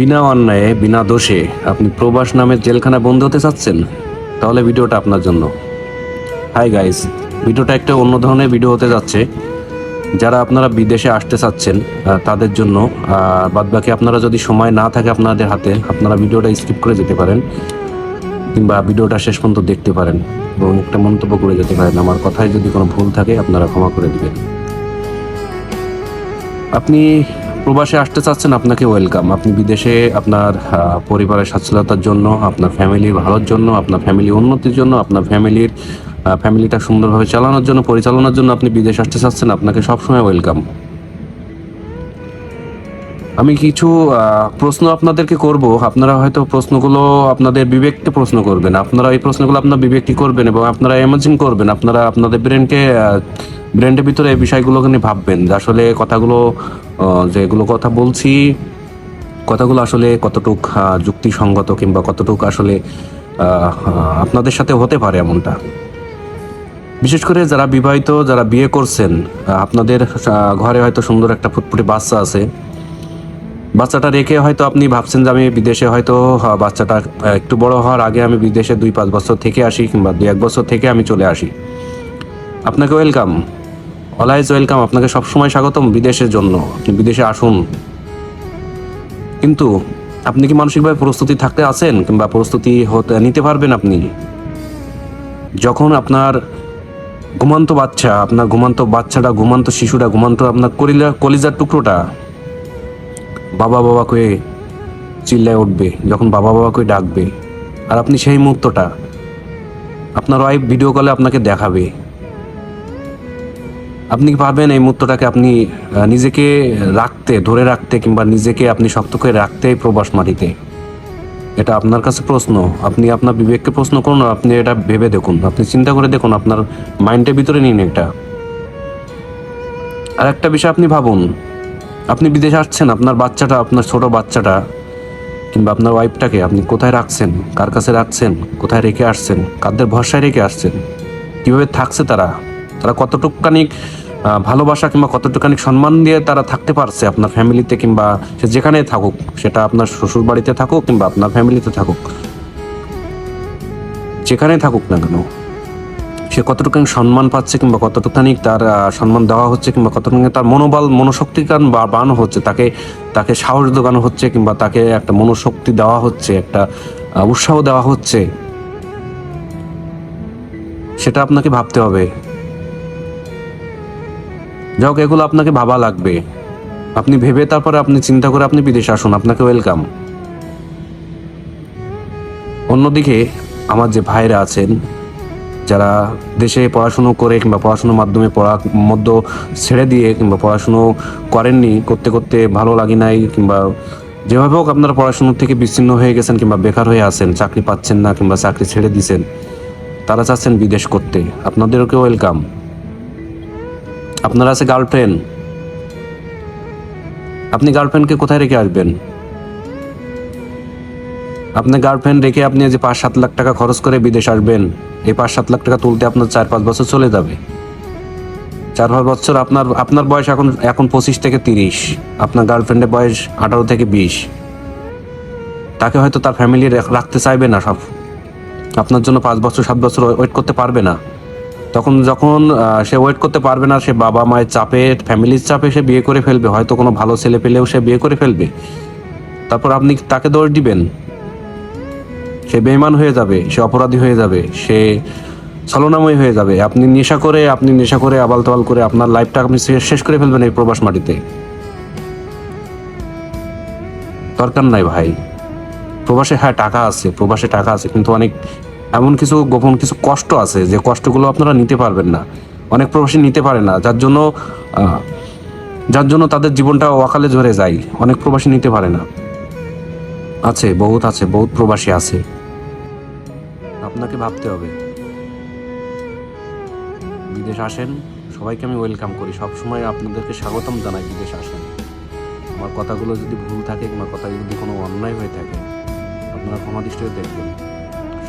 বিনা অন্যায়ে, বিনা দোষে আপনি প্রবাস নামের জেলখানা বন্ধ হতে চাচ্ছেন? তাহলে ভিডিওটা আপনার জন্য। হাই গাইস, ভিডিওটা একটা অন্য ধরনের ভিডিও হতে যাচ্ছে। যারা আপনারা বিদেশে আসতে চাচ্ছেন তাদের জন্য বাদ বাকি আপনারা যদি সময় না থাকে আপনাদের হাতে, আপনারা ভিডিওটা স্কিপ করে যেতে পারেন, কিংবা ভিডিওটা শেষ পর্যন্ত দেখতে পারেন, এবং একটা মন্তব্য করে যেতে পারেন। আমার কথায় যদি কোনো ভুল থাকে, আপনারা ক্ষমা করে দেবেন। আপনি প্রবাসে আসতে চাচ্ছেন, আপনাকে ওয়েলকাম আপনি বিদেশে আপনার পরিবারের সচ্ছলতার জন্য, আপনার ফ্যামিলির ভালোর জন্য, আপনার ফ্যামিলি উন্নতির জন্য, আপনার ফ্যামিলির ফ্যামিলিটা সুন্দরভাবে চালানোর জন্য, পরিচালনার জন্য আপনি বিদেশ আসতে চাচ্ছেন, আপনাকে সবসময় ওয়েলকাম আমি কিছু প্রশ্ন আপনাদেরকে করব। আপনারা হয়তো প্রশ্নগুলো আপনাদের বিবেককে প্রশ্ন করবেন। আপনারা এই প্রশ্নগুলো আপনার বিবেককে করবেন এবং আপনারা ইমাজিন করবেন। আপনারা আপনাদের ব্রেনকে ব্রেনটের ভিতরে এই বিষয়গুলোকে নিয়ে ভাববেন যে আসলে কথাগুলো যেগুলো কথা বলছি, কথাগুলো আসলে কতটুক যুক্তিসঙ্গত কিংবা কতটুক আসলে আপনাদের সাথে হতে পারে এমনটা। বিশেষ করে যারা বিবাহিত, যারা বিয়ে করছেন আপনাদের ঘরে হয়তো সুন্দর একটা ফুটফুটে বাচ্চা আছে। বাচ্চাটা রেখে হয়তো আপনি ভাবছেন যে আমি বিদেশে হয়তো বাচ্চাটা একটু বড় হওয়ার আগে আমি বিদেশে দুই পাঁচ বছর থেকে আসি কিংবা দুই এক বছর থেকে আমি চলে আসি। আপনাকে ওয়েলকাম অলাইজ ওয়েলকাম, আপনাকে সবসময় স্বাগতম বিদেশের জন্য। আপনি বিদেশে আসুন। কিন্তু আপনি কি মানসিকভাবে প্রস্তুতি থাকতে আছেন কিংবা প্রস্তুতি হতে নিতে পারবেন আপনি? যখন আপনার ঘুমান্ত বাচ্চা, আপনার ঘুমান্ত বাচ্চাটা, ঘুমান্ত শিশুটা, ঘুমান্ত আপনার কলিজা, কলিজার টুকরোটা বাবা বাবা কয়ে চিল্লায় উঠবে, যখন বাবা বাবা কয়ে ডাকবে। আর আপনি সেই মুহূর্তটা আপনার ওয়াইফ ভিডিও কলে আপনাকে দেখাবে। আপনি কি পারবেন এই মুহূর্তটাকে আপনি নিজেকে রাখতে, ধরে রাখতে কিংবা নিজেকে আপনি শক্ত করে রাখতে প্রবাস মাটিতে? এটা আপনার কাছে প্রশ্ন। আপনি আপনার বিবেককে প্রশ্ন করুন আপনি এটা ভেবে দেখুন। আপনি চিন্তা করে দেখুন, আপনার মাইন্ডের ভিতরে নিন এটা। আর একটা বিষয় আপনি ভাবুন। আপনি বিদেশে আসছেন, আপনার বাচ্চাটা, আপনার ছোট বাচ্চাটা, কিংবা আপনার ওয়াইফটাকে আপনি কোথায় রাখছেন, কার কাছে রাখছেন, কোথায় রেখে আসছেন, কাদের ভরসায় রেখে আসছেন, কীভাবে থাকছে তারা তারা কতটুকখানি ভালোবাসা কিংবা কতটুকখানি সম্মান দিয়ে তারা থাকতে পারছে আপনার ফ্যামিলিতে কিংবা সে যেখানে থাকুক, সেটা আপনার শ্বশুর বাড়িতে থাকুক কিংবা আপনার ফ্যামিলিতে থাকুক, যেখানে থাকুক না কেন, সে কতটুকু সম্মান পাচ্ছে কিংবা কতটুকখানি তার সম্মান দেওয়া হচ্ছে কিংবা কতটুকু তার মনোবল, মনোশক্তি কারণ বাড়ানো হচ্ছে, তাকে তাকে সাহস যোগানো হচ্ছে কিংবা তাকে একটা মনোশক্তি দেওয়া হচ্ছে, একটা উৎসাহ দেওয়া হচ্ছে, সেটা আপনাকে ভাবতে হবে। যাই এগুলো আপনাকে ভাবা লাগবে। আপনি ভেবে তারপরে আপনি চিন্তা করে আপনি বিদেশে আসুন, আপনাকে ওয়েলকাম অন্যদিকে আমার যে ভাইরা আছেন, যারা দেশে পড়াশুনো করে কিংবা পড়াশুনোর মাধ্যমে পড়া মধ্য ছেড়ে দিয়ে কিংবা পড়াশুনো করেননি, করতে করতে ভালো লাগে নাই, কিংবা যেভাবে হোক আপনারা পড়াশুনো থেকে বিচ্ছিন্ন হয়ে গেছেন কিংবা বেকার হয়ে আছেন, চাকরি পাচ্ছেন না কিংবা চাকরি ছেড়ে দিছেন, তারা চাচ্ছেন বিদেশ করতে। আপনাদেরকে ওয়েলকাম আপনার আছে গার্লফ্রেন্ড। আপনি গার্লফ্রেন্ডকে কোথায় রেখে আসবেন? আপনি গার্লফ্রেন্ড রেখে আপনি যে পাঁচ সাত লাখ টাকা খরচ করে বিদেশ আসবেন, এই পাঁচ সাত লাখ টাকা তুলতে আপনার চার পাঁচ বছর চলে যাবে। চার পাঁচ বছর আপনার আপনার বয়স এখন এখন পঁচিশ থেকে তিরিশ, আপনার গার্লফ্রেন্ডের বয়স আঠারো থেকে বিশ। তাকে হয়তো তার ফ্যামিলি রাখতে চাইবে না সব। আপনার জন্য পাঁচ বছর, সাত বছর ওয়েট করতে পারবে না। তখন যখন সে ওয়েট করতে পারবে না, সে বাবা মায়ের চাপে ফ্যামিলির চাপে সে বিয়ে করে ফেলবে। হয়তো কোনো ভালো ছেলে পেলেও সে বিয়ে করে ফেলবে। তারপর আপনি তাকে দোষ দিবেন। সে বেইমান হয়ে যাবে, সে অপরাধী হয়ে যাবে, সে ছলনাময় হয়ে যাবে। আপনি নেশা করে, আপনি নেশা করে আবাল তাবাল করে আপনার লাইফটা আপনি শেষ করে ফেলবেন এই প্রবাস মাটিতে। দরকার নাই ভাই। প্রবাসে হ্যাঁ টাকা আছে, প্রবাসে টাকা আছে, কিন্তু অনেক এমন কিছু গোপন কিছু কষ্ট আছে যে কষ্টগুলো আপনারা নিতে পারবেন না। অনেক প্রবাসী নিতে পারে না। যার জন্য যার জন্য তাদের জীবনটা অকালে ঝরে যায়। অনেক প্রবাসী নিতে পারে না। আছে, বহুত আছে, বহুত প্রবাসী আছে। আপনাকে ভাবতে হবে। বিদেশ আসেন, সবাইকে আমি ওয়েলকাম করি। সবসময় আপনাদেরকে স্বাগতম জানাই বিদেশ আসেন। আমার কথাগুলো যদি ভুল থাকে কিংবা কথা যদি কোনো অন্যায় হয়ে থাকে, আপনারা ক্ষমা দৃষ্টিতে দেখবেন।